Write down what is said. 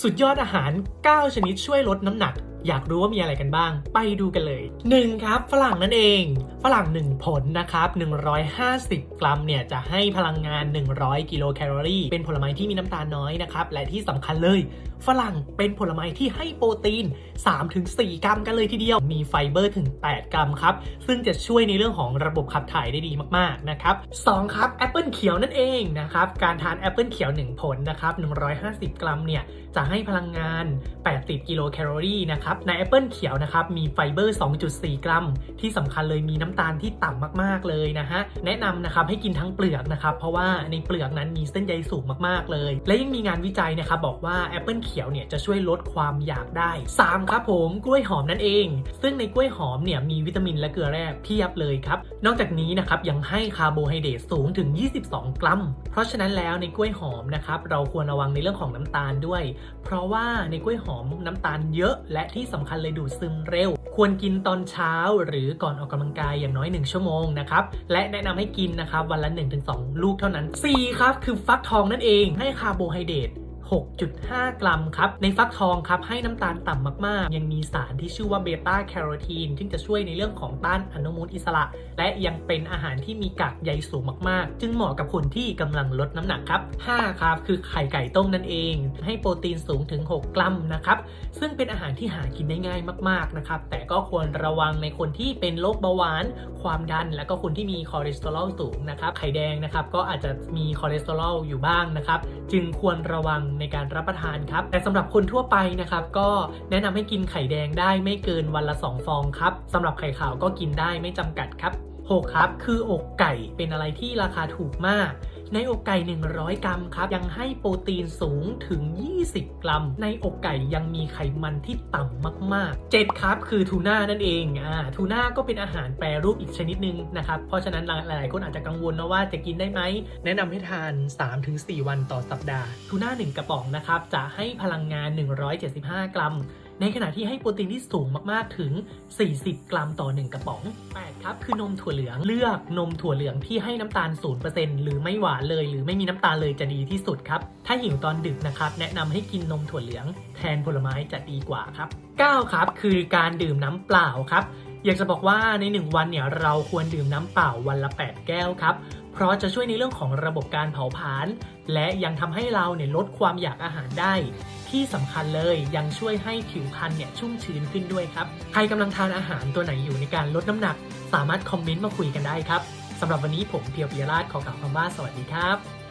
สุดยอดอาหาร 9 ชนิดช่วยลดน้ำหนัก อยากรู้ว่ามีอะไรกันบ้าง ไปดูกันเลย 1. ครับฝรั่งนั่นเอง ฝรั่ง 1 ผลนะครับ 150 กรัมเนี่ยจะให้พลังงาน 100 กิโลแคลอรี่ เป็นผลไม้ที่มีน้ำตาลน้อยนะครับ และที่สำคัญเลย ฝรั่งเป็นผลไม้ที่ให้โปรตีน 3-4 กรัมกันเลยทีเดียว มีไฟเบอร์ถึง 8 กรัมครับ ซึ่งจะช่วยในเรื่องของระบบขับถ่ายได้ดีมากๆนะครับ 2 ครับแอปเปิลเขียวนั่นเองนะครับ การทานแอปเปิลเขียว 1 ผลนะครับ 150 กรัมเนี่ยจะให้พลังงาน 80 กิโลแคลอรี่นะครับ ในแอปเปิลเขียวนะครับ มีไฟเบอร์ 2.4 กรัม ที่สำคัญเลยมีน้ำตาลที่ต่ำมากๆเลยนะฮะแนะนำนะครับให้กินทั้งเปลือกนะครับเพราะว่าในเปลือกนั้นมีเส้นใยสูงมากๆเลย และยังมีงานวิจัยนะครับบอกว่าแอปเปิลเขียวเนี่ยจะช่วยลดความอยากได้ 3 ครับผมกล้วยหอมนั่นเอง ซึ่งในกล้วยหอมเนี่ยมีวิตามินและเกลือแร่เพียบเลยครับนอกจากนี้นะครับยังให้คาร์โบไฮเดรตสูงถึง 22 กรัม เพราะฉะนั้นแล้วในกล้วยหอมนะครับเราควรระวังในเรื่องของน้ำตาลด้วย เพราะว่าในกล้วยหอมน้ำตาลเยอะ และที่สำคัญเลยดูดซึมเร็ว ควรกินตอนเช้าหรือก่อนออกกำลังกายอย่างน้อย 1 ชั่วโมงนะครับ และแนะนำให้กินนะครับวันละ 1-2 ลูกเท่านั้น 4 ครับ คือฟักทองนั่นเองให้คาร์โบไฮเดรต 6.5 กรัมครับ ในฟักทองครับให้น้ำตาลต่ำมากๆ ยังมีสารที่ชื่อว่าเบต้าแคโรทีนซึ่งจะช่วยในเรื่องของต้านอนุมูลอิสระ และยังเป็นอาหารที่มีกากใยสูงมากๆ จึงเหมาะกับคนที่กำลังลดน้ำหนักครับ 5 ครับ คือไข่ไก่ต้มนั่นเอง ให้โปรตีนสูงถึง 6 กรัมนะครับ ซึ่งเป็นอาหารที่หากินได้ง่ายมากๆนะครับ แต่ก็ควรระวังในคนที่เป็นโรคเบาหวาน ความดัน และก็คนที่มีคอเลสเตอรอลสูงนะครับ ไข่แดงนะครับก็อาจจะมีคอเลสเตอรอลอยู่บ้างนะครับ จึงควรระวังในการรับประทานครับ แต่สำหรับคนทั่วไปนะครับก็แนะนำให้กินไข่แดงได้ไม่เกินวันละ 2 ฟองครับสำหรับไข่ขาวก็กินได้ไม่จำกัดครับ6ครับคืออกไก่เป็นอะไรที่ราคาถูกมาก ในอกไก่ 100 กรัมครับยังให้โปรตีนสูงถึง 20 กรัม ในอกไก่ยังมีไขมันที่ต่ำมากๆ 7 ครับ คือทูน่านั่นเองอ่าทูน่าก็เป็นอาหารแปรรูปอีกชนิดหนึ่งนะครับ เพราะฉะนั้นหลายๆคนอาจจะกังวลนะว่าจะกินได้ไหม แนะนำให้ทาน 3-4 วันต่อสัปดาห์ ทูน่า 1 กระป๋องนะครับจะให้พลังงาน 175 กรัม ในขณะที่ให้โปรตีนที่สูงมากๆถึง 40 กรัมต่อ 1 กระป๋อง 8 ครับ คือนมถั่วเหลืองเลือกนมถั่วเหลืองที่ให้น้ำตาล 0%หรือไม่หวานเลย หรือไม่มีน้ำตาลเลยจะดีที่สุดครับ ถ้าหิวตอนดึกนะครับ แนะนำให้กินนมถั่วเหลือง แทนผลไม้จะดีกว่าครับ 9 ครับ คือการดื่มน้ำเปล่าครับ อยากจะบอกว่าใน 1 วันเนี่ยเราควรดื่มน้ำเปล่าวันละ 8 แก้วครับ เพราะจะช่วยในเรื่องของระบบการเผาผลาญและยังทำให้เราเนี่ยลดความอยากอาหารได้ ที่สำคัญเลยยังช่วยให้ผิวพรรณเนี่ยชุ่มชื้นขึ้นด้วยครับ ใครกำลังทานอาหารตัวไหนอยู่ในการลดน้ำหนัก สามารถคอมเมนต์มาคุยกันได้ครับสำหรับวันนี้ผมเพียวปิยราชขอกล่าวคำว่าสวัสดีครับ